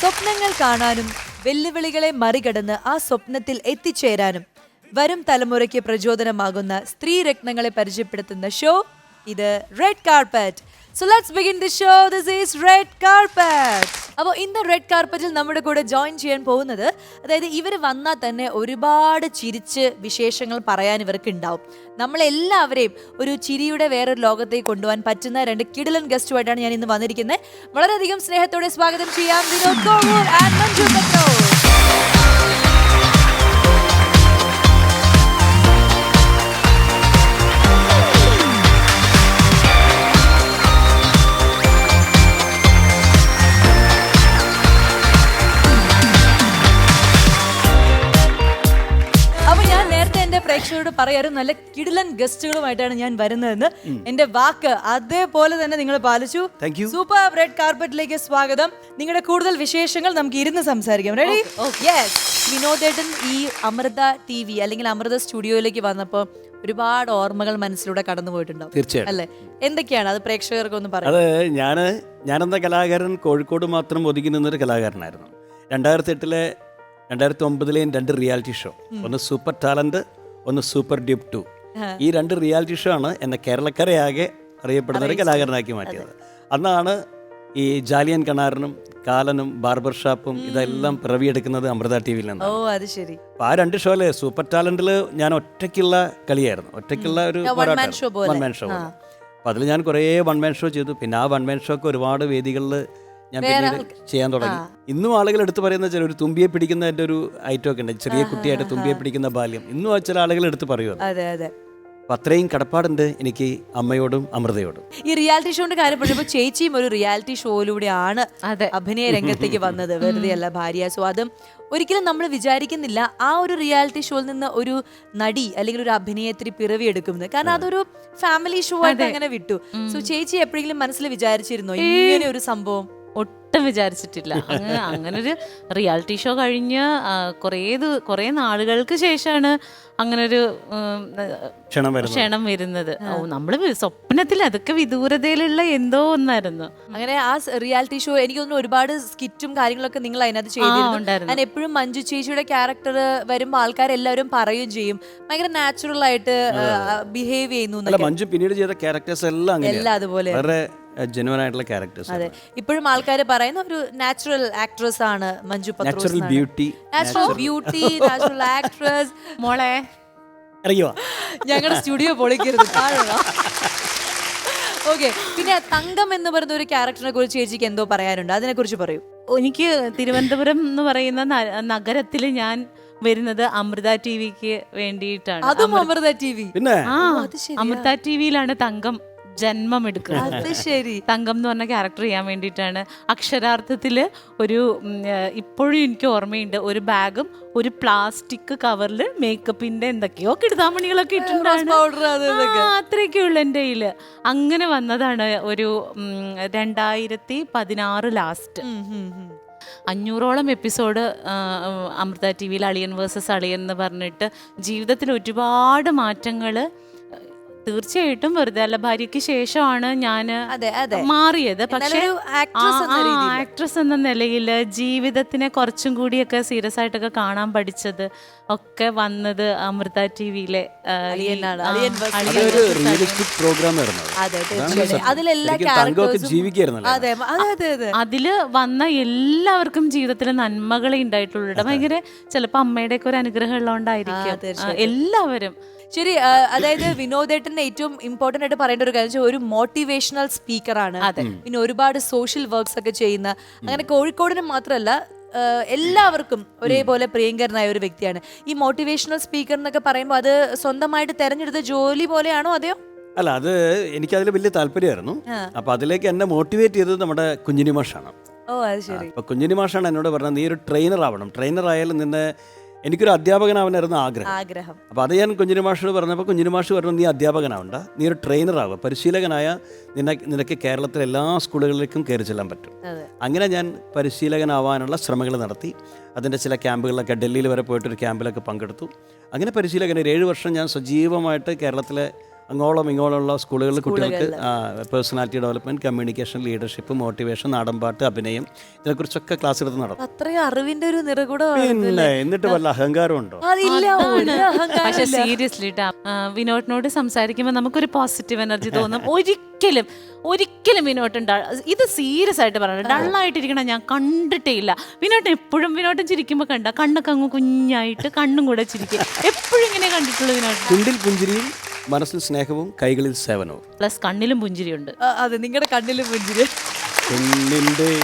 സ്വപ്നങ്ങൾ കാണാനും വെല്ലുവിളികളെ മറികടന്ന് ആ സ്വപ്നത്തിൽ എത്തിച്ചേരാനും വരും തലമുറയ്ക്ക് പ്രചോദനമാകുന്ന സ്ത്രീ രത്നങ്ങളെ പരിചയപ്പെടുത്തുന്ന ഷോ ഇത് red carpet so let's begin the show this is red carpet അപ്പോൾ ഇന്ന് റെഡ് കാർപ്പറ്റിൽ നമ്മുടെ കൂടെ ജോയിൻ ചെയ്യാൻ പോകുന്നത് അതായത് ഇവർ വന്നാൽ തന്നെ ഒരുപാട് ചിരിച്ച് വിശേഷങ്ങൾ പറയാൻ ഇവർക്ക് ഉണ്ടാവും. നമ്മളെല്ലാവരെയും ഒരു ചിരിയുടെ വേറൊരു ലോകത്തേക്ക് കൊണ്ടുപോകാൻ പറ്റുന്ന രണ്ട് കിടിലൻ ഗസ്റ്റുമായിട്ടാണ് ഞാൻ ഇന്ന് വന്നിരിക്കുന്നത്. വളരെയധികം സ്നേഹത്തോടെ സ്വാഗതം ചെയ്യാം. വിനോദ് കോവൂർ ആൻഡ് മഞ്ജു പറയാറ് നല്ല കിടിലൻ ഗസ്റ്റുകളുമായിട്ടാണ് ഞാൻ വരുന്നതെന്ന്. എന്റെ വാക്ക് അതേപോലെ തന്നെ നിങ്ങൾ പാലിച്ചു. Thank സൂപ്പർ റെഡ് കാർപ്പറ്റിലേക്ക് സ്വാഗതം. നിങ്ങളുടെ കൂടുതൽ വിശേഷങ്ങൾ നമുക്ക് ഇരുന്ന് സംസാരിക്കാം. റെഡി യെസ് വിനോദേട്ടൻ ഈ അമൃത ടി വി അല്ലെങ്കിൽ അമൃത സ്റ്റുഡിയോയിലേക്ക് വന്നപ്പോൾ ഒരുപാട് ഓർമ്മകൾ മനസ്സിലൂടെ കടന്നു പോയിട്ടുണ്ടാവും. അല്ലെ? എന്തൊക്കെയാണ്? അത് പ്രേക്ഷകർക്കൊന്ന് പറയാം. അത് ഞാൻ ഞാനെന്ന കലാകാരൻ കോഴിക്കോട് മാത്രം ഒതുങ്ങി നിന്നൊരു കലാകാരനായിരുന്നു. രണ്ടായിരത്തി എട്ടിലെ രണ്ടായിരത്തി ഒമ്പതിലെയും രണ്ട് റിയാലിറ്റി ഷോ ഒന്ന് സൂപ്പർ ടാലന്റ് ഒന്ന് സൂപ്പർ ഡ്യൂബ് ടു. ഈ രണ്ട് റിയാലിറ്റി ഷോ ആണ് എന്നെ കേരളക്കരയാകെ അറിയപ്പെടുന്ന ഒരു കലാകാരനാക്കി മാറ്റിയത്. അന്നാണ് ഈ ജാലിയൻ കണാറിനും കാലനും ബാർബർ ഷാപ്പും ഇതെല്ലാം പിറവിയെടുക്കുന്നത് അമൃത ടി വിയിൽ ഓ അത് ശരി. ആ രണ്ട് ഷോയിലെ സൂപ്പർ ടാലന്റിൽ ഞാൻ ഒറ്റയ്ക്കുള്ള കളിയായിരുന്നു. ഒറ്റയ്ക്കുള്ള ഒരു വൺമാൻ വൺ മാൻ ഷോ അപ്പൊ അതിൽ ഞാൻ കുറേ വൺമാൻ ഷോ ചെയ്തു. പിന്നെ ആ വൺമാൻ ഷോക്ക് ഒരുപാട് വേദികളിൽ ഞാൻ പിന്നീട് ചെയ്യാൻ തുടങ്ങി. ഇന്നും ആളുകൾ എടുത്തു പറയുന്ന ചില ഒരു തുമ്പിയെ പിടിക്കുന്ന എന്റെ ഒരു ഐറ്റം ഒക്കെ ഉണ്ട്. ചെറിയ കുട്ടിയായിട്ട് തുമ്പിയെ പിടിക്കുന്ന ബാല്യം. ഇന്നും ആ ചില ആളുകൾ എടുത്ത് പറയുക അതെ അതെ. അപ്പൊ അത്രയും കടപ്പാടുണ്ട് എനിക്ക് അമ്മയോടും അമൃതയോടും. ഈ റിയാലിറ്റി ഷോന്റെ കാര്യം പറഞ്ഞപ്പോ ചേച്ചിയും ഒരു റിയാലിറ്റി ഷോയിലൂടെയാണ് അഭിനയ രംഗത്തേക്ക് വന്നത്. വെറുതെ അല്ല ഭാര്യ. സോ അതും ഒരിക്കലും നമ്മൾ വിചാരിക്കുന്നില്ല ആ ഒരു റിയാലിറ്റി ഷോയിൽ നിന്ന് ഒരു നടി അല്ലെങ്കിൽ ഒരു അഭിനയത്തിന് പിറവി എടുക്കുന്നത് കാരണം അതൊരു ഫാമിലി ഷോ ആയിട്ട് അങ്ങനെ വിട്ടു. സോ ചേച്ചി എപ്പോഴെങ്കിലും മനസ്സിൽ വിചാരിച്ചിരുന്നോ ഇങ്ങനെ ഒരു സംഭവം? ഒട്ടും വിചാരിച്ചിട്ടില്ല. അങ്ങനെ ഒരു റിയാലിറ്റി ഷോ കഴിഞ്ഞ് കുറേ കുറേ നാളുകൾക്ക് ശേഷമാണ് അങ്ങനൊരു ഒരു ക്ഷണം വരുന്നത്. ഓ നമ്മൾ സ്വപ്നത്തിൽ അതൊക്കെ വിദൂരതയിലുള്ള എന്തോ ഒന്നായിരുന്നു. അങ്ങനെ ആ റിയാലിറ്റി ഷോ എനിക്ക് തോന്നുന്നു ഒരുപാട് സ്കിറ്റും കാര്യങ്ങളൊക്കെ നിങ്ങൾ അതിനകത്ത് ചെയ്തിരുന്നു. ഉണ്ടായിരുന്നു. ഞാൻ എപ്പോഴും മഞ്ജു ചേച്ചിയുടെ ക്യാരക്ടർ വരുമ്പോൾ ആൾക്കാരെല്ലാവരും പറയുകയും ചെയ്യും. ഭയങ്കര നാച്ചുറൽ ആയിട്ട് ബിഹേവ് ചെയ്യുന്നു എന്നൊക്കെ. മഞ്ജു പിന്നീട് ചെയ്ത ക്യാരക്ടേഴ്സ് എല്ലാം എല്ലാം അതുപോലെ. ജെനുവൻ ആയിട്ടുള്ള ക്യാരക്ടേഴ്സ് അതെ. ഇപ്പോഴും ആൾക്കാർ പറയുന്ന ഒരു നാച്ചുറൽ ആക്ട്രസ് ആണ് Manju natural beauty natural beauty natural actress മോളെ. അറിയോ ഞങ്ങളുടെ സ്റ്റുഡിയോ പൊളിക്കരുത് ഓക്കെ പിന്നെ തങ്കം എന്ന് പറയുന്ന ഒരു ക്യാരക്ടറിനെ കുറിച്ച് ചേച്ചിക്ക് എന്തോ പറയാനുണ്ട്. അതിനെ കുറിച്ച് പറയൂ. എനിക്ക് തിരുവനന്തപുരം എന്ന് പറയുന്ന നഗരത്തിൽ ഞാൻ വരുന്നത് അമൃത ടി വിക്ക് വേണ്ടിയിട്ടാണ്. അതും അമൃത ടി വി പിന്നെ? ആ അത് ശരിയാ. അമൃത ടി വിയിലാണ് തങ്കം. ജന്മം എടുക്കുന്നത് അത് ശരി. തങ്കം എന്ന് പറഞ്ഞ ക്യാരക്ടർ ചെയ്യാൻ വേണ്ടിയിട്ടാണ്. അക്ഷരാർത്ഥത്തിൽ ഒരു ഉം, ഏഹ്, ഇപ്പോഴും എനിക്ക് ഓർമ്മയുണ്ട്. ഒരു ബാഗും ഒരു പ്ലാസ്റ്റിക് കവറിൽ മേക്കപ്പിന്റെ എന്തൊക്കെയോ കിടുതാമണികളൊക്കെ ഇട്ടിട്ടുണ്ടാണ്. powder അത് ഇതൊക്കെ. അത്രയൊക്കെ ഉള്ളു എന്റെ കയ്യിൽ. അങ്ങനെ വന്നതാണ് ഒരു ഉം, രണ്ടായിരത്തി പതിനാറ് ലാസ്റ്റ് ഉം, ഉം, ഉം. അഞ്ഞൂറോളം എപ്പിസോഡ് അമൃത ടി വിയിൽ അളിയൻ വേഴ്സസ് അളിയൻ എന്ന് പറഞ്ഞിട്ട് ജീവിതത്തിൽ ഒരുപാട് മാറ്റങ്ങൾ തീർച്ചയായിട്ടും വെറുതെ അല്ല. ഭാര്യയ്ക്ക് ശേഷമാണ് ഞാൻ മാറിയത്. പക്ഷേ എന്നാലും എന്ന രീതിയിൽ. ആക്ട്രസ് എന്ന നിലയിൽ ജീവിതത്തിനെ കുറച്ചും കൂടിയൊക്കെ സീരിയസ് ആയിട്ടൊക്കെ കാണാൻ പഠിച്ചത് ഒക്കെ വന്നത് അമൃത ടി വിയിലെ അതിൽ വന്ന എല്ലാവർക്കും ജീവിതത്തിലെ നന്മകളെ ഉണ്ടായിട്ടുള്ളൂ. ഭയങ്കര ചിലപ്പോ അമ്മയുടെ ഒക്കെ ഒരു അനുഗ്രഹം ഉള്ളതുകൊണ്ടായിരിക്കും. എല്ലാവരും. ശരി അതായത് വിനോദേട്ടന്റെ ഏറ്റവും ഇമ്പോർട്ടന്റ് ആയിട്ട് പറയേണ്ട ഒരു കാര്യം ഒരു മോട്ടിവേഷണൽ സ്പീക്കറാണ് പിന്നെ ഒരുപാട് സോഷ്യൽ വർക്ക്സ് ഒക്കെ ചെയ്യുന്ന അങ്ങനെ കോഴിക്കോടിന് മാത്രമല്ല എല്ലാവർക്കും ഒരേപോലെ പ്രിയങ്കരനായ ഒരു വ്യക്തിയാണ്. ഈ മോട്ടിവേഷണൽ സ്പീക്കർ എന്നൊക്കെ പറയുമ്പോൾ അത് സ്വന്തമായിട്ട് തെരഞ്ഞെടുത്ത ജോലി പോലെയാണോ അതെയോ? അല്ല അത് എനിക്ക് എനിക്കതിൽ വലിയ താല്പര്യമായിരുന്നു. അപ്പൊ അതിലേക്ക് എന്നെ മോട്ടിവേറ്റ് ചെയ്തത് നമ്മുടെ കുഞ്ഞിനി മാഷാണ്. ഓ അത് ശരി. അപ്പൊ കുഞ്ഞിനി മാഷാണ് എന്നോട് പറഞ്ഞത് നീ ഒരു ട്രെയിനർ ആവണം. ട്രെയിനർ ആയാലും നിന്നെ എനിക്കൊരു അധ്യാപകനാവാനായിരുന്നു ആഗ്രഹം. ആഗ്രഹം. അപ്പോൾ അത് ഞാൻ കുഞ്ഞിനി മാഷോട് പറഞ്ഞപ്പോൾ കുഞ്ഞിനി മാഷ് പറഞ്ഞു നീ അധ്യാപകനാവണ്ട. നീ ഒരു ട്രെയിനർ ആവുക പരിശീലകനായ നിന്നെ നിനക്ക് കേരളത്തിലെ എല്ലാ സ്കൂളുകളിലേക്കും കയറി ചെല്ലാൻ പറ്റും. അങ്ങനെ ഞാൻ പരിശീലകനാവാനുള്ള ശ്രമങ്ങൾ നടത്തി. അതിന്റെ ചില ക്യാമ്പുകളിലൊക്കെ ഡൽഹിയിൽ വരെ പോയിട്ട് ഒരു ക്യാമ്പിലൊക്കെ പങ്കെടുത്തു. അങ്ങനെ പരിശീലകൻ ഒരു ഏഴ് വർഷം ഞാൻ സജീവമായിട്ട് കേരളത്തിലെ അങ്ങോളം ഇങ്ങോളമുള്ള സ്കൂളുകളിൽ കുട്ടികൾക്ക് personality development communication leadership motivation നാടൻപാട്ട് അഭിനയം ഇതിനെക്കുറിച്ചൊക്കെ ക്ലാസ് എടുത്ത് നടത്തും അത്രയും അറിവിന്റെ ഒരു നിറകൂടം പിന്നെ എന്നിട്ട് വല്ല അഹങ്കാരമുണ്ടോ ഉണ്ടോ? പക്ഷെ അഹങ്കാരം സീരിയസ്ലി വിനോദിനോട് സംസാരിക്കുമ്പോൾ നമുക്കൊരു പോസിറ്റീവ് എനർജി തോന്നും. ഒരിക്കലും ഒരിക്കലും വിനോട്ടം ഇത് സീരിയസ് ആയിട്ട് പറയണം ഡള്ളായിട്ടിരിക്കണം ഞാൻ കണ്ടിട്ടേ ഇല്ല. വിനോട്ടം എപ്പോഴും വിനോട്ടം ചിരിക്കുമ്പോൾ കണ്ട കണ്ണൊക്കെ അങ്ങ് കുഞ്ഞായിട്ട് കണ്ണും കൂടെ ചിരിക്കും. എപ്പോഴും ഇങ്ങനെ കണ്ടിട്ടുള്ളൂ വിനോട്ടം മനസ്സിൽ സ്നേഹവും കൈകളിൽ സേവനവും. പ്ലസ് കണ്ണിലും പുഞ്ചിരിയുണ്ട്. ആ, അതെ നിങ്ങളുടെ കണ്ണിലും പുഞ്ചിരി. പെണ്ണിന്റെ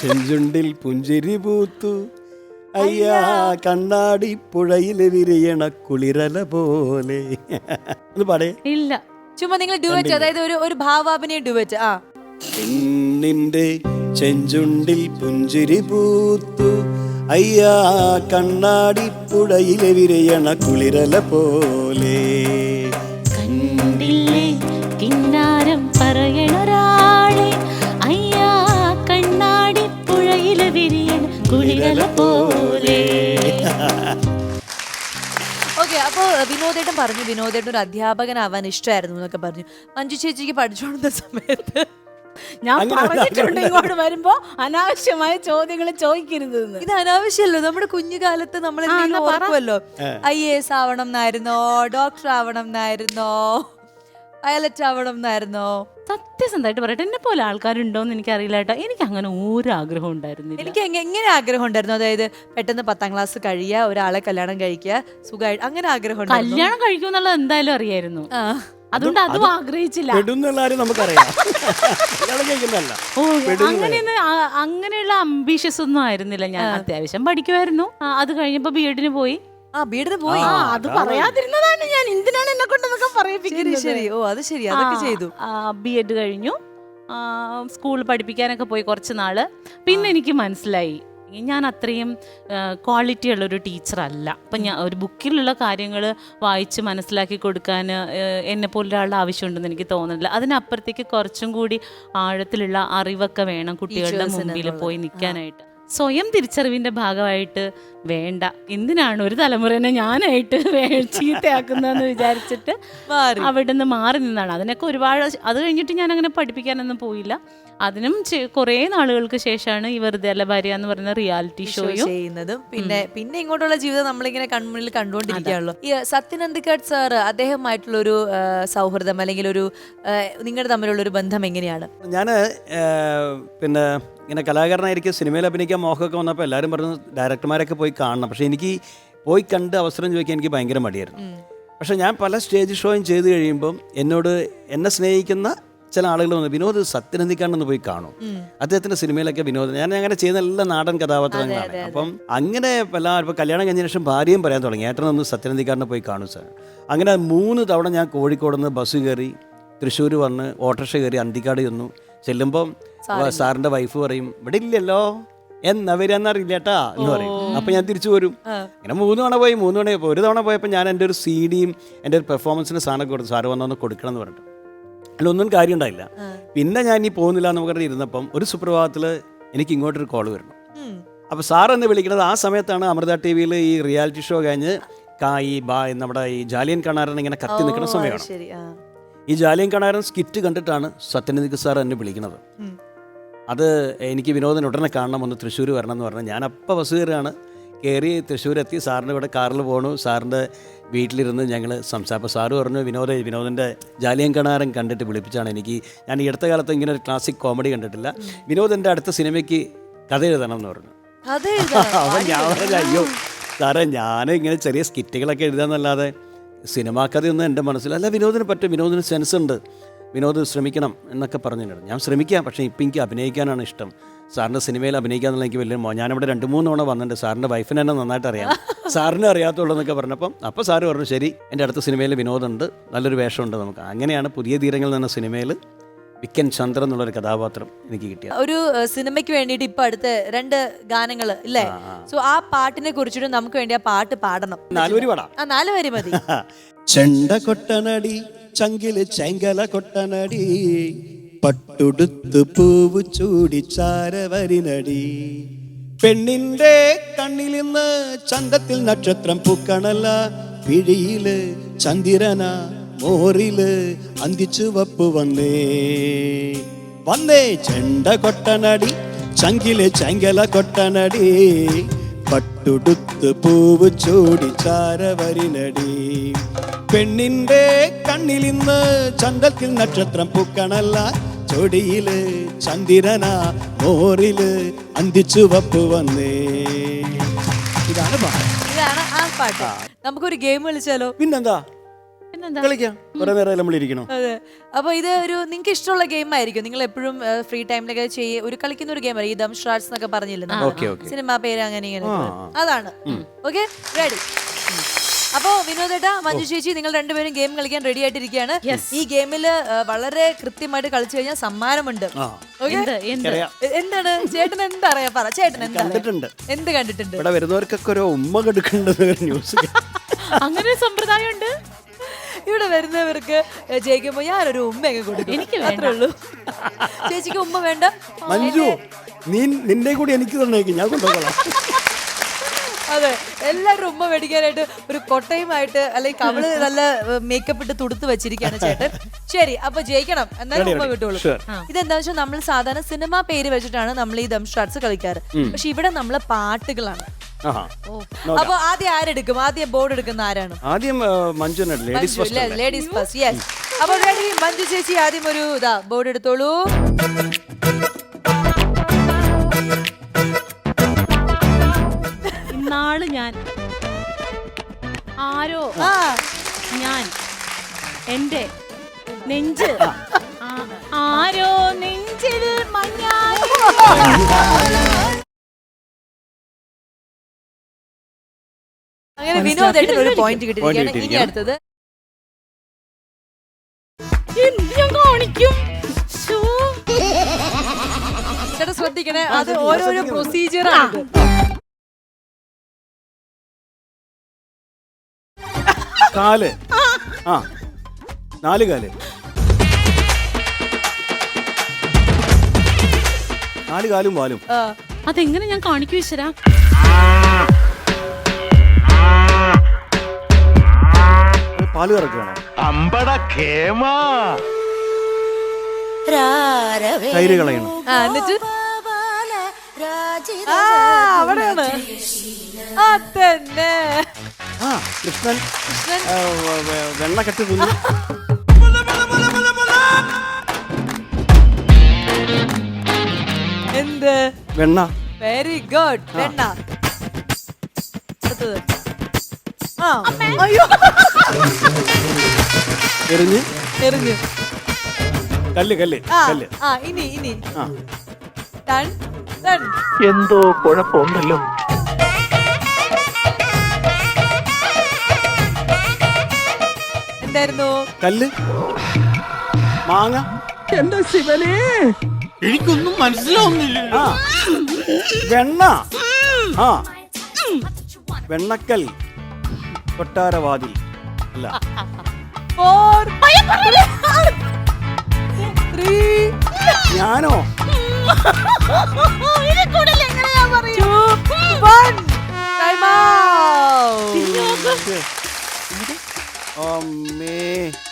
ചെഞ്ചുണ്ടിൽ പുഞ്ചിരി പൂത്തു. അയ്യാ കണ്ണാടി പുഴയിലെ വിരിയണ കുളിരല പോലെ. ഒന്ന് പാടേ. ഇല്ല. ചുമ്മാ നിങ്ങൾ ഡുവറ്റ് അതായത് ഒരു ഒരു ഭാവാഭിനയ ഡുവറ്റ് ആ. പെണ്ണിന്റെ ചെഞ്ചുണ്ടിൽ പുഞ്ചിരി പൂത്തു. അയ്യാ കണ്ണാടി പുഴയിലെ വിരിയണ കുളിരല പോലെ. പറയണൊരാളെ അയ്യാ കണ്ണാടി പുഴയിലെ വിരിയണ കുളിരല പോലെ. ഓക്കെ അപ്പോൾ വിനോദേട്ടൻ പറഞ്ഞു വിനോദേട്ടൻ ഒരു അധ്യാപകനാവാൻ ഇഷ്ടമായിരുന്നു എന്നൊക്കെ പറഞ്ഞു. മഞ്ജു ചേച്ചിക്ക് പഠിച്ചുകൊണ്ടിരുന്ന സമയത്ത് ഞാൻ പറഞ്ഞിട്ടുണ്ട് ഇങ്ങോട്ട് വരുമ്പോ അനാവശ്യമായ ചോദ്യങ്ങൾ ചോദിക്കരുത് ഇത് അനാവശ്യമല്ലോ നമ്മുടെ കുഞ്ഞുകാലത്ത് നമ്മൾ ഓർക്കുമല്ലോ ഐ എ എസ് ആവണം എന്നായിരുന്നോ? ഡോക്ടർ ആവണം എന്നായിരുന്നോ? പൈലറ്റ് ആവണം എന്നായിരുന്നോ സത്യസന്ധമായിട്ട് പറയട്ടെ. എന്നെ പോലെ ആൾക്കാരുണ്ടോന്ന് എനിക്ക് അറിയില്ല കേട്ടോ. എനിക്ക് അങ്ങനെ ഒരു ആഗ്രഹം ഉണ്ടായിരുന്നില്ല. എനിക്ക് എങ്ങ- എങ്ങനെ ആഗ്രഹം ഉണ്ടായിരുന്നു? അതായത് പെട്ടെന്ന് പത്താം ക്ലാസ് കഴിയുക ഒരാളെ കല്യാണം കഴിക്കുക സുഖമായിട്ട് അങ്ങനെ ആഗ്രഹം ഉണ്ടായിരുന്നു? കല്യാണം കഴിക്കുമെന്നുള്ളത് എന്തായാലും അറിയായിരുന്നു. ആ. അതുകൊണ്ട് അതും ആഗ്രഹിച്ചില്ല. പെടുന്നുള്ള നമുക്കറിയാം. കല്യാണം കഴിക്കുന്നതല്ല. ഓ അങ്ങനെയൊന്നും ആ- അങ്ങനെയുള്ള അംബീഷ്യസ് ഒന്നും ആയിരുന്നില്ല ഞാൻ. അത്യാവശ്യം പഠിക്കുമായിരുന്നു ആ, അത് കഴിഞ്ഞപ്പോ ബി എഡിന് പോയി. ആ വീടിന് പോയി. ആ അത് പറയാതിരുന്നതാണ് ഞാൻ. എന്തിനാണ് എന്നെ കൊണ്ടെന്നൊക്കെ ശരി പറയിപ്പിക്കുന്നത്? ശരി. ഓ അത് ശരി. അതൊക്കെ ചെയ്തു. ബി എഡ് കഴിഞ്ഞു. സ്കൂൾ പഠിപ്പിക്കാനൊക്കെ പോയി കുറച്ച് നാൾ. പിന്നെ എനിക്ക് മനസ്സിലായി. ഞാൻ അത്രയും ക്വാളിറ്റി ഉള്ളൊരു ടീച്ചറല്ല അപ്പം ഞാൻ ഒരു ബുക്കിലുള്ള കാര്യങ്ങൾ വായിച്ച് മനസ്സിലാക്കി കൊടുക്കാൻ എന്നെ പോലെ ഒരാളുടെ ആവശ്യമുണ്ടെന്ന് എനിക്ക് തോന്നുന്നില്ല. അതിനപ്പുറത്തേക്ക് കുറച്ചും കൂടി ആഴത്തിലുള്ള അറിവൊക്കെ വേണം കുട്ടികളുടെ മുമ്പിൽ പോയി നിൽക്കാനായിട്ട്. സ്വയം തിരിച്ചറിവിന്റെ ഭാഗമായിട്ട് വേണ്ട. എന്തിനാണ് ഒരു തലമുറനെ ഞാനായിട്ട് ചീത്തയാക്കുന്നതെന്ന് വിചാരിച്ചിട്ട് മാറി. അവിടെ നിന്ന് മാറി നിന്നാണ്. അതിനൊക്കെ ഒരുപാട് അത് കഴിഞ്ഞിട്ട് ഞാൻ അങ്ങനെ പഠിപ്പിക്കാനൊന്നും പോയില്ല. അതിനും കുറേ നാളുകൾക്ക് ശേഷമാണ് ഈ വെറുതെ അല്ല ഭാര്യ എന്ന് പറയുന്ന റിയാലിറ്റി ഷോ ഷോയും ചെയ്യുന്നതും. പിന്നെ പിന്നെ ഇങ്ങോട്ടുള്ള ജീവിതം നമ്മളിങ്ങനെ കൺമുന്നിൽ കണ്ടുകൊണ്ടിരിക്കുകയാണല്ലോ. ഈ സത്യൻ അന്തിക്കാട് സാർ അദ്ദേഹമായിട്ടുള്ള ഒരു സൗഹൃദം അല്ലെങ്കിൽ ഒരു നിങ്ങളുടെ തമ്മിലുള്ള ഒരു ബന്ധം എങ്ങനെയാണ്? ഞാൻ പിന്നെ ഇങ്ങനെ കലാകാരനായിരിക്കും സിനിമയിൽ അഭിനയിക്കാൻ മോഹമൊക്കെ വന്നപ്പോൾ എല്ലാവരും പറഞ്ഞു ഡയറക്ടർമാരൊക്കെ പോയി കാണണം. പക്ഷേ എനിക്ക് പോയി കണ്ട് അവസരം ചോദിക്കാൻ എനിക്ക് ഭയങ്കര മടിയായിരുന്നു. പക്ഷേ ഞാൻ പല സ്റ്റേജ് ഷോയും ചെയ്ത് കഴിയുമ്പം എന്നോട് എന്നെ സ്നേഹിക്കുന്ന ചില ആളുകൾ വന്നു വിനോദ് സത്യനന്ദിക്കാണ്ടെന്ന് പോയി കാണും. അദ്ദേഹത്തിന്റെ സിനിമയിലൊക്കെ വിനോദ് ഞാൻ അങ്ങനെ ചെയ്യുന്ന എല്ലാ നാടൻ കഥാപാത്രങ്ങളാണ് അപ്പം അങ്ങനെ പല ഇപ്പം കല്യാണം കഴിഞ്ഞ ശേഷം ഭാര്യയും പറയാൻ തുടങ്ങി ഏട്ടനൊന്ന് സത്യനന്ദിക്കാരനെ പോയി കാണും സാർ. അങ്ങനെ മൂന്ന് തവണ ഞാൻ കോഴിക്കോട് നിന്ന് ബസ് കയറി തൃശ്ശൂർ വന്ന് ഓട്ടോറിക്ഷ കയറി അന്തിക്കാട് ചെന്നു. ചെല്ലുമ്പം സാറിന്റെ വൈഫ് പറയും ഇവിടെ ഇല്ലല്ലോ. എന്നാ വരാന്നറിയില്ല കേട്ടാ എന്ന് പറയും. അപ്പൊ ഞാൻ തിരിച്ചു വരും. അങ്ങനെ മൂന്ന് തവണ പോയി മൂന്ന് തവണ പോയി. ഒരു തവണ പോയപ്പോൾ ഞാൻ എന്റെ ഒരു സി ഡിയും എന്റെ ഒരു പെർഫോമൻസിന് സാധനം കൊടുത്തു. സാറ് വന്നൊന്ന് കൊടുക്കണം എന്ന് പറഞ്ഞിട്ട്. അല്ല ഒന്നും കാര്യം ഉണ്ടായില്ല. പിന്നെ ഞാൻ ഇനി പോകുന്നില്ല എന്ന് പറഞ്ഞ് ഇരുന്നപ്പം ഒരു സുപ്രഭാതത്തിൽ എനിക്ക് ഇങ്ങോട്ടൊരു കോൾ വരണം അപ്പൊ അപ്പോൾ സാർ എന്ന് വിളിക്കുന്നത് ആ സമയത്താണ് അമൃത ടി വിയിൽ ഈ റിയാലിറ്റി ഷോ കഴിഞ്ഞ് കായി ഈ ബാ നമ്മുടെ ഈ ജാലിയൻ കണാരൻ ഇങ്ങനെ കത്തി നിൽക്കുന്ന സമയമാണ്. ഈ ജാലിയൻ കണാരൻ സ്കിറ്റ് കണ്ടിട്ടാണ് സത്യനിധിക്ക് സാർ എന്നെ വിളിക്കുന്നത്. അത് എനിക്ക് വിനോദൻ ഉടനെ കാണണം ഒന്ന് തൃശ്ശൂർ വരണം എന്ന് ഞാൻ അപ്പം ബസ് കയറുകയാണ്. കയറി തൃശ്ശൂർ എത്തി സാറിന്റെ ഇവിടെ കാറിൽ പോകണു സാറിന്റെ വീട്ടിലിരുന്ന് ഞങ്ങൾ സംസാരം അപ്പോൾ സാറ് പറഞ്ഞു വിനോദ വിനോദിന്റെ ജാലിയൻ കണാരൻ കണ്ടിട്ട് വിളിപ്പിച്ചാണ് എനിക്ക്. ഞാൻ ഈ അടുത്ത കാലത്ത് ഇങ്ങനെ ഒരു ക്ലാസിക് കോമഡി കണ്ടിട്ടില്ല. വിനോദിന്റെ അടുത്ത സിനിമയ്ക്ക് കഥ എഴുതണം എന്ന് പറഞ്ഞു. അപ്പം ഞാൻ പറഞ്ഞ അയ്യോ സാറേ ഞാൻ ഇങ്ങനെ ചെറിയ സ്കിറ്റുകളൊക്കെ എഴുതാന്നല്ലാതെ സിനിമാ കഥയൊന്നും എന്റെ മനസ്സിലല്ല വിനോദിന് പറ്റും വിനോദിന് സെൻസ് ഉണ്ട്. വിനോദ് ശ്രമിക്കണം എന്നൊക്കെ പറഞ്ഞിട്ടുണ്ട്. ഞാൻ ശ്രമിക്കാം പക്ഷേ ഇപ്പം എനിക്ക് അഭിനയിക്കാനാണ് ഇഷ്ടം. സാറിന്റെ സിനിമയിൽ അഭിനയിക്കാന്നുള്ള എനിക്ക് വലിയ ഞാനിവിടെ രണ്ട് മൂന്ന് തവണ വന്നിട്ടുണ്ട്. സാറിന്റെ വൈഫിനെ തന്നെ നന്നായിട്ട് അറിയാം. സാറിനെ അറിയാത്തുള്ളൂ എന്നൊക്കെ പറഞ്ഞപ്പം അപ്പോൾ സാറ് പറഞ്ഞു ശരി എന്റെ അടുത്ത സിനിമയിൽ വിനോദമുണ്ട് നല്ലൊരു വേഷമുണ്ട് നമുക്ക്. അങ്ങനെയാണ് പുതിയ തീരങ്ങൾ എന്ന സിനിമയിൽ വിക്കൻ ചന്ദ്രൻ എന്നുള്ളൊരു കഥാപാത്രം എനിക്ക് കിട്ടിയ ഒരു സിനിമയ്ക്ക് വേണ്ടിയിട്ട് ഇപ്പൊ അടുത്ത് രണ്ട് ഗാനങ്ങൾ ഇല്ലേ? സോ ആ പാട്ടിനെ കുറിച്ചിട്ട് നമുക്ക് വേണ്ടി ആ പാട്ട് പാടണം. നാലുവരി പാടാം. ആ മതി. ചെണ്ട കൊട്ടനടി ചങ്കിൽ ചെങ്കല കൊട്ടനടി. പട്ടുടുത്ത് പൂവ് ചൂടി ചാരവരിനടി. പെണ്ണിന്റെ കണ്ണിൽ നിന്ന് ചന്തത്തിൽ നക്ഷത്രം പൂക്കണല്ല. പിഴിയിൽ ചന്ദിരന മോറിൽ അന്തിച്ചുവപ്പ് വന്നേ. വന്നേ ചെണ്ട കൊട്ടനടി ചങ്കിലെ ചെങ്കല കൊട്ടനടി. പട്ടുടുത്ത് പൂവ് ചൂടി ചാരവരിനടി. പെണ്ണിന്റെ കണ്ണിലിന്ന് ചന്തത്തിൽ നക്ഷത്രം പൂക്കണല്ല. ചൊടിയിൽ ചന്ദിരന മോറിൽ അന്തിച്ചുവപ്പ് വന്നേ. ഇതാണ് പാട്ട്. ഇതാണ് ആ പാട്ട്. നമുക്കൊരു ഗെയിം കളിച്ചാലോ? പിന്നെന്താ? കളിക്കാം. കുറെ നേരം നമ്മൾ ഇരിക്കണം? അതെ. അപ്പൊ ഇത് ഒരു നിങ്ങൾക്ക് ഇഷ്ടമുള്ള ഗെയിം ആയിരിക്കും. നിങ്ങൾ എപ്പോഴും ഫ്രീ ടൈമിലൊക്കെ ചെയ്യ ഒരു കളിക്കുന്ന ഒരു ഗെയിം ഈ ദം ഷാർട്സ് എന്നൊക്കെ പറഞ്ഞില്ലേ സിനിമാ ഓക്കെ സിനിമ പേര് അങ്ങനെ ഇങ്ങനെ അതാണ്. ഓക്കെ? റെഡി അപ്പോ വിനോദേട്ടാ മഞ്ജു ചേച്ചി നിങ്ങൾ രണ്ടുപേരും ഗെയിം കളിക്കാൻ റെഡി ആയിട്ടിരിക്കുകയാണ്. ഈ ഗെയിമിൽ വളരെ കൃത്യമായിട്ട് കളിച്ചു കഴിഞ്ഞാൽ സമ്മാനമുണ്ട്. ആ. Okay? എന്ത്? എന്ത്? അറിയാം എ- എന്താണ്? ചേട്ടൻ എന്താ അറിയാ പറ. ചേട്ടൻ എന്താ? അറിയാ? കണ്ടിട്ടുണ്ട്. എന്ത് കണ്ടിട്ടുണ്ട്? ഇവിടെ വരുന്നവർക്കൊക്കെ ഒരു ഉമ്മ കെടുക്കേണ്ടത് ഒരു ന്യൂസ്. അങ്ങനെ ഒരു സമ്പ്രദായം ഉണ്ട് ഇവിടെ വരുന്നവർക്ക് ജയിക്കുമ്പോ ഞാനൊരു ഉമ്മയൊക്കെ കൊടുക്കും. എനിക്ക് അത്രേ ഉള്ളൂ. ചേച്ചിക്ക് ഉമ്മ വേണ്ട? മഞ്ജു നീ നിന്റെ കൂടി എനിക്ക് തന്നേക്ക്. ഞാൻ കൊണ്ടുപോകலாம் അതെ എല്ലാവരും ഉമ്മ മേടിക്കാനായിട്ട് ഒരു കൊട്ടയുമായിട്ട് അല്ലെങ്കിൽ കവൾ നല്ല മേക്കപ്പ് ഇട്ട് തുടുത്ത് വെച്ചിരിക്കുകയാണ് ചേട്ടൻ. ശരി അപ്പൊ ജയിക്കണം. എന്നാലും ഉമ്മ Sure. ഇതെന്താ വെച്ചാൽ നമ്മൾ സാധാരണ സിനിമ പേര് വെച്ചിട്ടാണ് നമ്മൾ ഈ ദം ഷാർട്സ് കളിക്കാറ്. പക്ഷെ ഇവിടെ നമ്മൾ പാട്ടുകളാണ്. അപ്പൊ ആദ്യം ആരെടുക്കും? ആദ്യം ബോർഡ് എടുക്കുന്ന ആരാണ്? ആദ്യം ലേഡീസ് ഫസ്റ്റ് യെസ് അപ്പൊ റെഡി മഞ്ജു ചേച്ചി ആദ്യം ഒരു ഇതാ ബോർഡ് എടുത്തോളൂ. ഞാൻ. ആരോ? ഞാൻ. എന്റെ നെഞ്ച്. ആരോ നെഞ്ചിൽ മഞ്ഞായി. അങ്ങനെ വിനോദ് ഒരു പോയിന്റ് കിട്ടിയിരിക്കുകയാണ്. ഇനി. അടുത്തത്. കാണിക്കും. ശ്രദ്ധിക്കണേ അത് ഓരോരോ പ്രൊസീജിയർ ആണ് കാൽ. ആ. നാല് കാൽ. നാല് കാലും വാലും. ആ, അതെങ്ങനെ ഞാൻ കാണിക്കൂ ഈശ്വരാ? പാൽ കറക്കുകയാണോ. അമ്പട കേമാ തൈര് കളയണം. ആ എന്നിട്ട്? ആ അവിടെയാണ്. അതന്നെ. ആ കൃഷ്ണൻ. ആ, വ- വ- വെണ്ണ കെട്ടി തിന്നു എന്ത്? വെണ്ണ. വെരി ഗുഡ് വെണ്ണ. അടുത്തത്. ആ. അയ്യോ. എറിഞ്ഞ്. എറിഞ്ഞു. കല്ല് കല്ല് ആ കല്ല്. ആ ഇനി ഇനി. ആ. ടൺ ടൺ എന്തോ കുഴപ്പമുണ്ടല്ലോ. എന്തായിരുന്നു കല്ല്? മാങ്ങ? എനിക്കൊന്നും മനസ്സിലാവുന്നില്ല ആ. വെണ്ണ. ആ. വെണ്ണക്കൽ. കൊട്ടാരവാതിൽ. അല്ല. ഞാനോ? ടു വൺ ടൈം ഔട്ട് അമ്മേ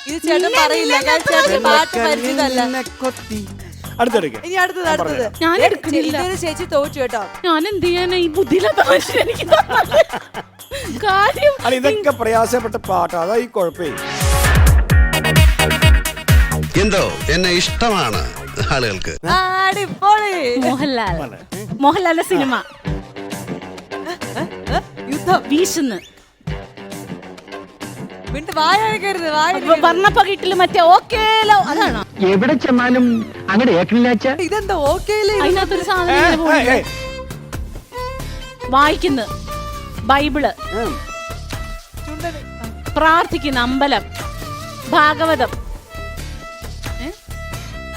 ഇത് ചേട്ടൻ പറയില്ല കാരണം പാട്ട് പരിചിതല്ല ഇനി അടുത്തത് അടുത്തത് ഞാൻ ദേ, എടുക്കുന്നില്ല. ഇതൊരു ചേച്ചി തോറ്റു കേട്ടോ ഞാൻ എന്ത് ചെയ്യാനാ ഈ ബുദ്ധിയില്ലാത്ത മനുഷ്യൻ എനിക്ക് തന്നത്? കാര്യം അല്ല ഇതൊക്കെ പ്രയാസപ്പെട്ട പാട്ടാ അതാ ഈ കുഴപ്പേ എന്തോ എന്നെ ഇഷ്ടമാണ് ആളുകൾക്ക് മോഹൻലാൽ മോഹൻലാലിന്റെ സിനിമ യുദ്ധം വീശുന്ന് വീണ്ടും വായ അഴക്കരുത് വായ അഴക്കരുത്. വർണപ്പകിട്ടിൽ മറ്റേ ഓക്കേലോ അതാണോ? എവിടെ ചെന്നാലും അങ്ങനെ ഏക്കണില്ലാച്ച ഇതെന്താ ഓക്കേയില്ലേ അതിനകത്തൊരു സാധനം ഇങ്ങനെ പോകുന്നു. വായിക്കുന്നു. ബൈബിൾ. പ്രാർത്ഥിക്കുന്ന അമ്പലം. ഭാഗവതം. ഏ?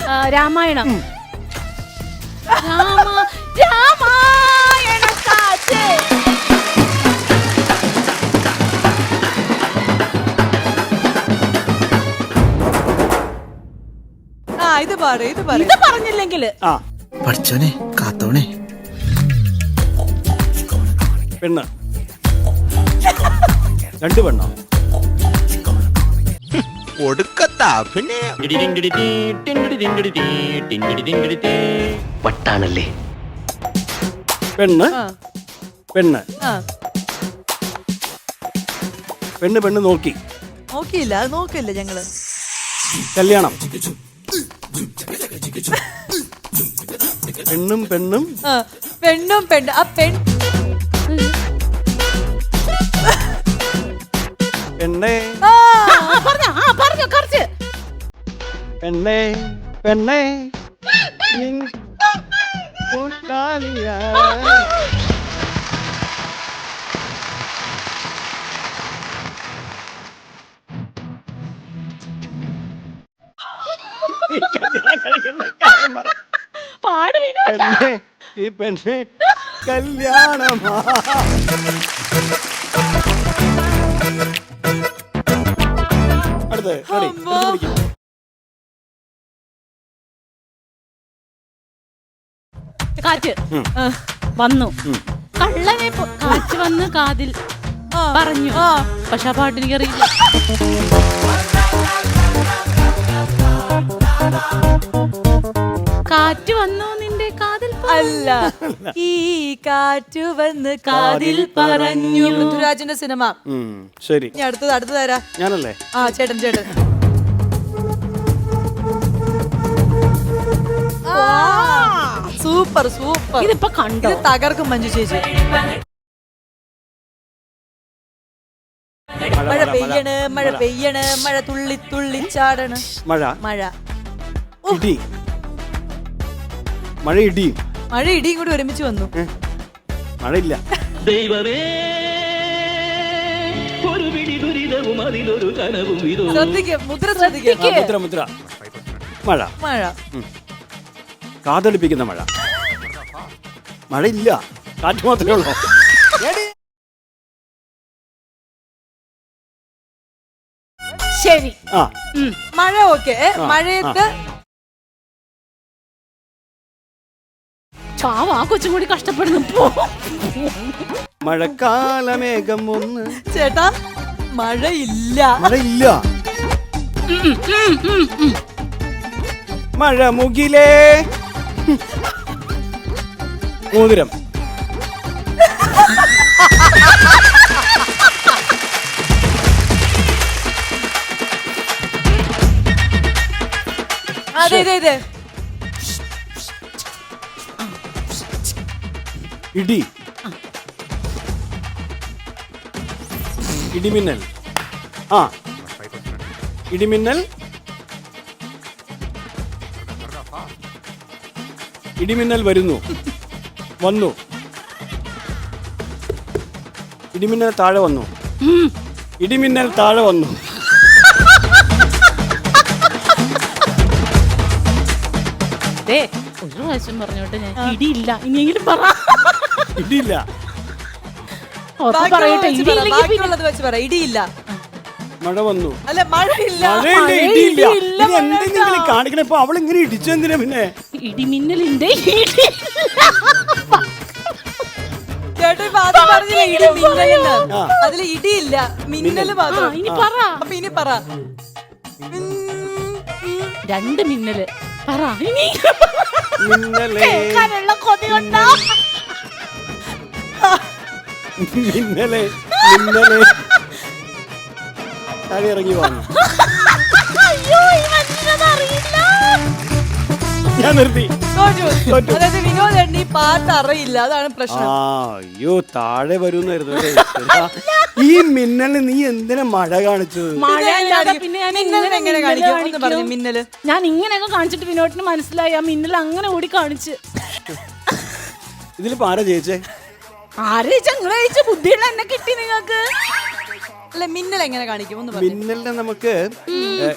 ആ, രാമായണം. രാമ ഇത് പറഞ്ഞില്ലെങ്കിൽ ആ. പഠിച്ചോനെ കാത്തോണേ. പെണ്ണ്. രണ്ട് പെണ്ണോ? ഒടുക്കത്ത അഭിനയം വട്ടാണല്ലേ. പെണ്ണ്. പെണ്ണ്. ആ. പെണ്ണ് പെണ്ണ് നോക്കി. നോക്കിയില്ല അത് നോക്കില്ല ഞങ്ങൾ. കല്യാണം. പെണ്ണും പെണ്ണും ആ പെണ്ണും പെണ്ണ് ആ പെൺ പെണ്ണേ ആ ആ, പറഞ്ഞോ ആ പറഞ്ഞോ കുറച്ച് പെണ്ണേ പെണ്ണേ നിൻ കൂട്ടാളിയാ. പാട് വിനോ. പെണ്ണേ ഈ പെണ്ണേ കല്യാണമാ അടുത്ത് ready? അമ്മോ. അടുത്ത് പിടിക്ക്. കാറ്റ് ആ, വന്നു കള്ളനെ പോ- കാറ്റ് വന്ന് കാതിൽ ആ, പറഞ്ഞു ആ. പക്ഷെ ആ പാട്ട് എനിക്കറിയില്ല കാറ്റ് വന്നു നിന്റെ കാതിൽ അല്ല. ഈ കാറ്റു വന്ന് കാതിൽ പറഞ്ഞു. പൃഥ്വിരാജിന്റെ സിനിമ. ശരി. ഇനി അടുത്തത് അടുത്തത് ആരാ? ഞാനല്ലേ? ആ ചേട്ടൻ ചേട്ടൻ. Super super. ഇതിപ്പോ കണ്ടോ? ഇത് തകർക്കും മഞ്ജു ചേച്ചി. മഴ പെയ്യണ് മഴ. പെയ്യണ് മഴ തുള്ളി തുള്ളി ചാടണ്. മഴ. മഴ. ഇടി. മഴ ഇടിയും മഴ ഇടിയും കൂടി ഒരുമിച്ച് വന്നു. മഴയില്ല. ദൈവമേ ഒരു പിടി ദുരിതവും അതിലൊരു കനവും മുദ്ര മഴ. മഴ. കാതടിപ്പിക്കുന്ന മഴ. മഴയില്ല. കാറ്റ് മാത്രമേ ഉള്ളൂ. ശരി. ആ. മഴ ഓക്കെ. മഴയത്ത് ചാവ ആ കൊച്ചും കൂടി കഷ്ടപ്പെടുന്നു. പോ. മഴക്കാലമേഘം ഒന്ന്. ചേട്ടാ മഴയില്ല. മഴയില്ല. മഴ മുകിലേ മോതിരം. അതെ അതെ അതെ. ഇടി. ഇടിമിന്നൽ. ആ. ഇടിമിന്നൽ. ഇടിമിന്നൽ വരുന്നു. വന്നു. ഇടിമിന്നൽ താഴെ വന്നു. ഇടിമിന്നൽ താഴെ വന്നു. ഒരു പ്രാവശ്യം പറഞ്ഞോട്ടെ ഞാൻ ഇടിയില്ല. ഇനിയെങ്കിലും പറ. ഇടിയില്ല. ഉറപ്പ് ബാക്കിയുള്ളത് പറയട്ടെ വെച്ച് പറ, ഇടിയില്ലെങ്കിൽ പിന്നെ ബാക്കിയുള്ളത് വെച്ച് പറ ഇടിയില്ല. മഴ വന്നു. അല്ല മഴയില്ല. മഴയില്ല ഇടിയില്ല. ഇടിയില്ല, എന്തെങ്കിലും കാണിക്കണേ? ഇപ്പൊ അവളിങ്ങനെ ഇടിച്ചെന്തിനാ പിന്നെ? ഇടിമിന്നലിന്റെ ഇടി ചേട്ടാ ഇപ്പൊ ആദ്യം പറഞ്ഞില്ലേ ഇടി മിന്നലെന്ന്? ആ. അതിൽ ഇടിയില്ല. മിന്നൽ ആ മാത്രം. ഇനി പറ. അപ്പൊ ഇനി പറ. രണ്ട് മിന്നൽ. പറ ഇനി. മിന്നലേ. കേൾക്കാനുള്ള കൊതി കൊണ്ടാ. മിന്നലേ മിന്നലെ താഴെ ഇറങ്ങി വന്നു ഞാൻ നിർത്തി. തോറ്റു. അതായത് ഈ പാട്ട് അറിയില്ല. അതാണ് ആ പ്രശ്നം അയ്യോ താഴെ വരുന്നായിരുന്നു ഈ മിന്നൽ നീ എന്തിനാ മഴ കാണിച്ചത്? മഴ പിന്നെ അല്ലാതെ പിന്നെ ഞാൻ മിന്നലിനെ എങ്ങനെ എങ്ങനെ മിന്നൽ കാണിക്കും? ഒന്ന് പറഞ്ഞേ, കാണിക്കും? മിന്നൽ. ഞാൻ ഇങ്ങനെയൊക്കെ കാണിച്ചിട്ട് വിനോദിന് മനസ്സിലായി. ആ മിന്നൽ അങ്ങനെ ഓടി കാണിച്ച്. ഇതിലിപ്പോ ആരാ ജയിച്ചേ? ആരെ ചങ്ങള കഴിച്ച ബുദ്ധിയുള്ള എന്നെ കിട്ടി നിങ്ങൾക്ക്? അല്ല മിന്നൽ എങ്ങനെ കാണിക്കും? ഒന്ന് പറഞ്ഞു. മിന്നലിനെ നമുക്ക്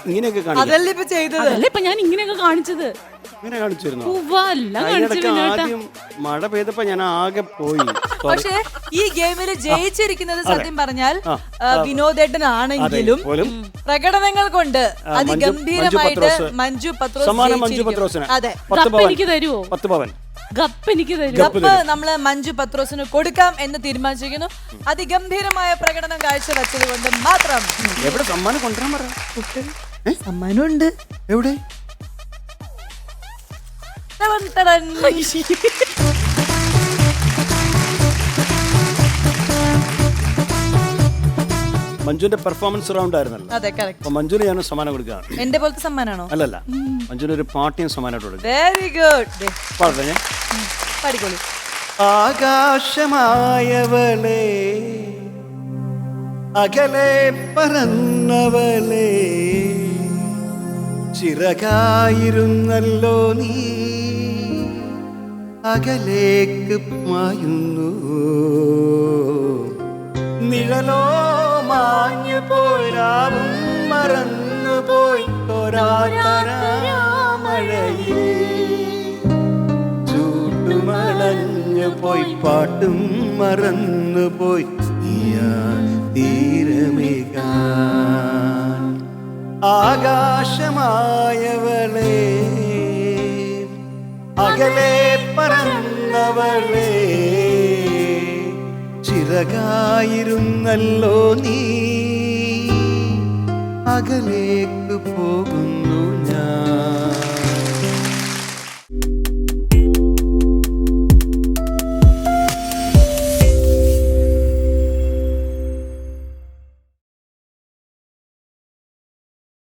ഇങ്ങനെയൊക്കെ കാണിക്കാം. അതല്ലേ ഇപ്പൊ ചെയ്തത്? അതല്ലേ ഇപ്പൊ ഞാൻ ഇങ്ങനെയൊക്കെ കാണിച്ചത്. ഇങ്ങനെ കാണിച്ചിരുന്നു? ഉവ്വ, എല്ലാം കാണിച്ചു അതിനിടയ്ക്ക് വിനോട്ടാ ആദ്യം മഴ പെയ്തപ്പോ ഞാൻ ആകെ പോയി. Sorry. പക്ഷേ ഈ ഗെയിമിൽ ജയിച്ചിരിക്കുന്നത് സത്യം പറഞ്ഞാൽ ആ, ആ, വിനോദേട്ടനാണെങ്കിലും അതെ, പോലും. പ്രകടനങ്ങൾ കൊണ്ട് മഞ്ജു- അതിഗംഭീരമായിട്ട് മഞ്ജു പത്രോസ്. മഞ്ജു പത്രോസ് സമ്മാനം മഞ്ജു ജയിച്ചിരിക്കും. പത്രോസിന്. അതെ. പത്ത് പവൻ. എനിക്ക് തരുവോ? പത്ത് പവൻ. ഗപ്പ് എനിക്ക് തരും. ഗപ്പ് കപ്പ് നമ്മൾ മഞ്ജു പത്രോസിന് കൊടുക്കാം എന്ന് തീരുമാനിച്ചിരിക്കുന്നു. അതിഗംഭീരമായ പ്രകടനം കാഴ്ചവെച്ചത് കൊണ്ട് മാത്രം. എവിടെ സമ്മാനം കൊണ്ടുവരാൻ പറ. സമ്മാനം ഉണ്ട് എവിടെ? തടൻ. മഞ്ജുവിന്റെ പെർഫോമൻസ് റൗണ്ട് ആയിരുന്നല്ലോ. അതെ കറക്റ്റ് അപ്പൊ മഞ്ജുവിന് ഞാൻ സമ്മാനം കൊടുക്കുകയാണ്. എന്റെ പോലത്തെ സമ്മാനാണോ? അല്ലല്ല മഞ്ജുവിന് ഒരു പാട്ടിയും സമ്മാനമായിട്ട് കൊടുക്കും വെരി ഗുഡ് പാടട്ടെ ഞാൻ. പാടിക്കോളൂ ആകാശമായവളെ അകലെ പറന്നവളെ ചിറകായിരുന്നല്ലോ നീ അകലേക്ക് മായുന്നു. നിഴലോ മാഞ്ഞു പോരാവും മറന്നു പോയി തോരാതരാമഴയിൽ ചൂട്ടുമളഞ്ഞു പോയി പാട്ടും മറന്നു പോയി ആകാശമായവളെ അകലെ പറന്നവളെ ചിറകായിരുന്നല്ലോ നീ. അകലേക്ക് പോകും